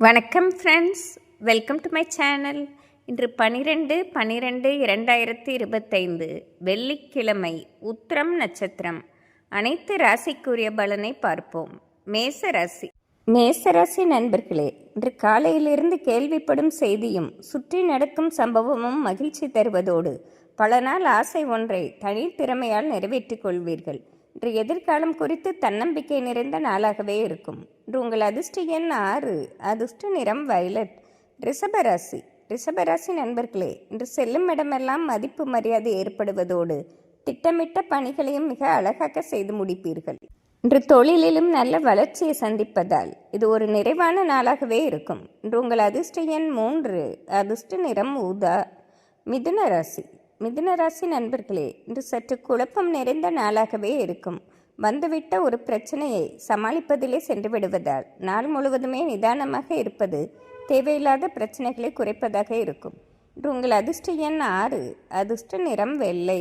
வணக்கம் friends welcome to my channel இன்று பனிரெண்டு பனிரெண்டு இரண்டாயிரத்தி இருபத்தைந்து வெள்ளிக்கிழமை உத்திரம் நட்சத்திரம். அனைத்து ராசிக்குரிய பலனை பார்ப்போம். மேச ராசி. மேச ராசி நண்பர்களே இன்று காலையிலிருந்து கேள்விப்படும் செய்தியும் சுற்றி நடக்கும் சம்பவமும் மகிழ்ச்சி தருவதோடு பல நாள் ஆசை ஒன்றை தனித்திறமையால் நிறைவேற்றிக் கொள்வீர்கள். இன்று எதிர்காலம் குறித்து தன்னம்பிக்கை நிறைந்த நாளாகவே இருக்கும். இன்று உங்கள் அதிர்ஷ்ட எண் ஆறு. அதிர்ஷ்ட நிறம் வயலட். ரிஷபராசி ரிஷபராசி நண்பர்களே இன்று செல்லும் இடமெல்லாம் மதிப்பு மரியாதை ஏற்படுவதோடு திட்டமிட்ட பணிகளையும் மிக அழகாக செய்து முடிப்பீர்கள். இன்று தொழிலிலும் நல்ல வளர்ச்சியை சந்திப்பதால் இது ஒரு நிறைவான நாளாகவே இருக்கும். இன்று உங்கள் அதிர்ஷ்ட எண் மூன்று. அதிர்ஷ்ட நிறம் ஊதா. மிதுன ராசி. மிதுனராசி நண்பர்களே இன்று சற்று குழப்பம் நிறைந்த நாளாகவே இருக்கும். வந்துவிட்ட ஒரு பிரச்சனையை சமாளிப்பதிலே சென்று விடுவதால் நாள் முழுவதுமே நிதானமாக இருப்பது தேவையில்லாத பிரச்சனைகளை குறைப்பதாக இருக்கும். இன்று உங்கள் அதிர்ஷ்ட எண் ஆறு அதிர்ஷ்ட நிறம் வெள்ளை.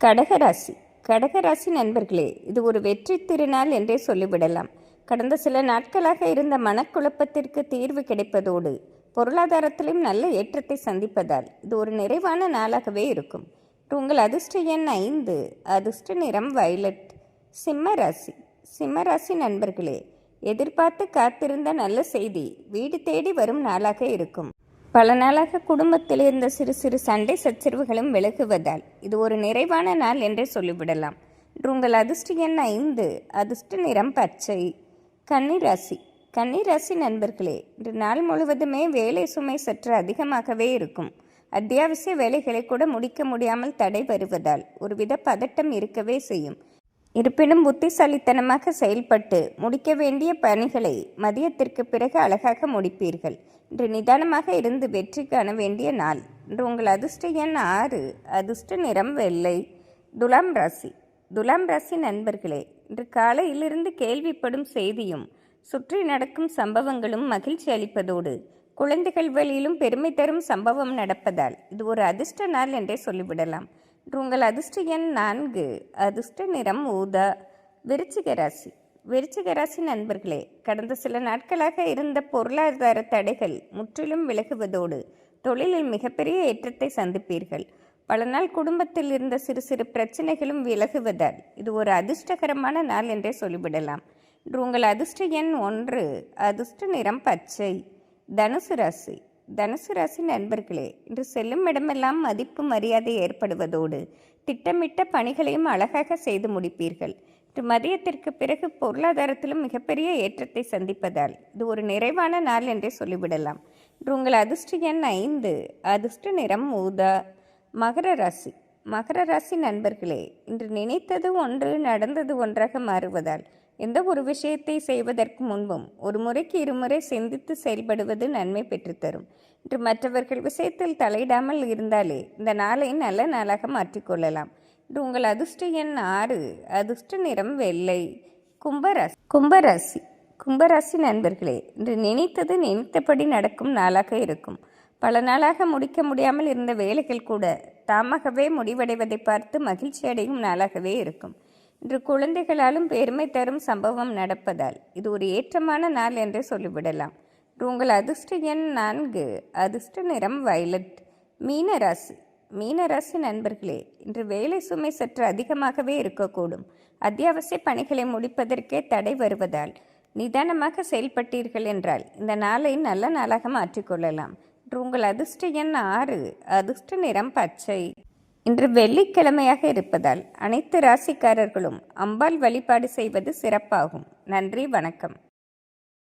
கடகராசி கடகராசி நண்பர்களே இது ஒரு வெற்றி திருநாள் என்றே சொல்லிவிடலாம். கடந்த சில நாட்களாக இருந்த மனக்குழப்பத்திற்கு தீர்வு கிடைப்பதோடு பொருளாதாரத்திலும் நல்ல ஏற்றத்தை சந்திப்பதால் இது ஒரு நிறைவான நாளாகவே இருக்கும். உங்கள் அதிர்ஷ்ட எண் ஐந்து அதிர்ஷ்ட நிறம் வயலட் சிம்ம ராசி. சிம்ம ராசி நண்பர்களே எதிர்பார்த்து காத்திருந்த நல்ல செய்தி வீடு தேடி வரும் நாளாக இருக்கும். பல நாளாக குடும்பத்தில் இருந்த சிறு சிறு சண்டை சச்சரவுகளும் விலகுவதால் இது ஒரு நிறைவான நாள் என்றே சொல்லிவிடலாம். உங்கள் அதிர்ஷ்ட எண் ஐந்து அதிர்ஷ்ட நிறம் பச்சை. கன்னிராசி கன்னிராசி நண்பர்களே இன்று நாள் முழுவதுமே வேலை சுமை சற்று அதிகமாகவே இருக்கும். அத்தியாவசிய வேலைகளை கூட முடிக்க முடியாமல் தடை வருவதால் ஒருவித பதட்டம் இருக்கவே செய்யும். இருப்பினும் புத்திசாலித்தனமாக செயல்பட்டு முடிக்க வேண்டிய பணிகளை மதியத்திற்கு பிறகு அழகாக முடிப்பீர்கள். இன்று நிதானமாக இருந்து வெற்றி காண வேண்டிய நாள். இன்று உங்கள் அதிர்ஷ்ட எண் ஆறு அதிர்ஷ்ட நிறம் வெள்ளை. துலாம் ராசி. துலாம் ராசி நண்பர்களே இன்று காலையிலிருந்து கேள்விப்படும் செய்தியும் சுற்றி நடக்கும் சம்பவங்களும் மகிழ்ச்சி அளிப்பதோடு குழந்தைகள் வழியிலும் பெருமை தரும் சம்பவம் நடப்பதால் இது ஒரு அதிர்ஷ்ட நாள் என்றே சொல்லிவிடலாம். உங்கள் அதிர்ஷ்ட எண் நான்கு அதிர்ஷ்ட நிறம் ஊதா விருச்சிக ராசி. விருச்சிக ராசி நண்பர்களே கடந்த சில நாட்களாக இருந்த பொருளாதார தடைகள் முற்றிலும் விலகுவதோடு தொழிலில் மிகப்பெரிய ஏற்றத்தை சந்திப்பீர்கள். பல நாள் குடும்பத்தில் இருந்த சிறு சிறு பிரச்சனைகளும் விலகுவதால் இது ஒரு அதிர்ஷ்டகரமான நாள் என்றே சொல்லிவிடலாம். உங்கள் அதிர்ஷ்ட எண் ஒன்று. அதிர்ஷ்ட நிறம் பச்சை. தனுசு ராசி. தனுசு ராசி நண்பர்களே இன்று செல்லும் இடமெல்லாம் மதிப்பு மரியாதை ஏற்படுவதோடு திட்டமிட்ட பணிகளையும் அழகாக செய்து முடிப்பீர்கள். இன்று மதியத்திற்கு பிறகு பொருளாதாரத்திலும் மிகப்பெரிய ஏற்றத்தை சந்திப்பதால் இது ஒரு நிறைவான நாள் என்றே சொல்லிவிடலாம். இன்று உங்கள் அதிர்ஷ்ட எண் ஐந்து. அதிர்ஷ்ட நிறம் ஊதா. மகர ராசி. மகர ராசி நண்பர்களே இன்று நினைத்தது ஒன்று நடந்தது ஒன்றாக மாறுவதால் எந்த ஒரு விஷயத்தை செய்வதற்கு முன்பும் ஒரு முறைக்கு இருமுறை சிந்தித்து செயல்படுவது நன்மை பெற்றுத்தரும். இன்று மற்றவர்கள் விஷயத்தில் தலையிடாமல் இருந்தாலே இந்த நாளை நல்ல நாளாக மாற்றிக்கொள்ளலாம். இன்று உங்கள் அதிர்ஷ்ட எண் ஆறு அதிர்ஷ்ட நிறம் வெள்ளை. கும்பராசி கும்பராசி கும்பராசி நண்பர்களே இன்று நினைத்தது நினைத்தபடி நடக்கும் நாளாக இருக்கும். பல நாளாக முடிக்க முடியாமல் இருந்த வேலைகள் கூட தாமாகவே முடிவடைவதை பார்த்து மகிழ்ச்சி அடையும் நாளாகவே இருக்கும். இன்று குழந்தைகளாலும் பெருமை தரும் சம்பவம் நடப்பதால் இது ஒரு ஏற்றமான நாள் என்று சொல்லிவிடலாம். உங்கள் அதிர்ஷ்ட எண் நான்கு அதிர்ஷ்ட நிறம் வயலட். மீனராசி மீனராசி நண்பர்களே இன்று வேலை சுமை சற்று அதிகமாகவே இருக்கக்கூடும். அத்தியாவசிய பணிகளை முடிப்பதற்கே தடை வருவதால் நிதானமாக செயல்பட்டீர்கள் என்றால் இந்த நாளை நல்ல நாளாக மாற்றிக்கொள்ளலாம் இன்று உங்கள் அதிர்ஷ்ட எண் ஆறு அதிர்ஷ்ட நிறம் பச்சை. இன்று வெள்ளிக்கிழமையாக இருப்பதால் அனைத்து ராசிக்காரர்களும் அம்பாள் வழிபாடு செய்வது சிறப்பாகும். நன்றி வணக்கம்.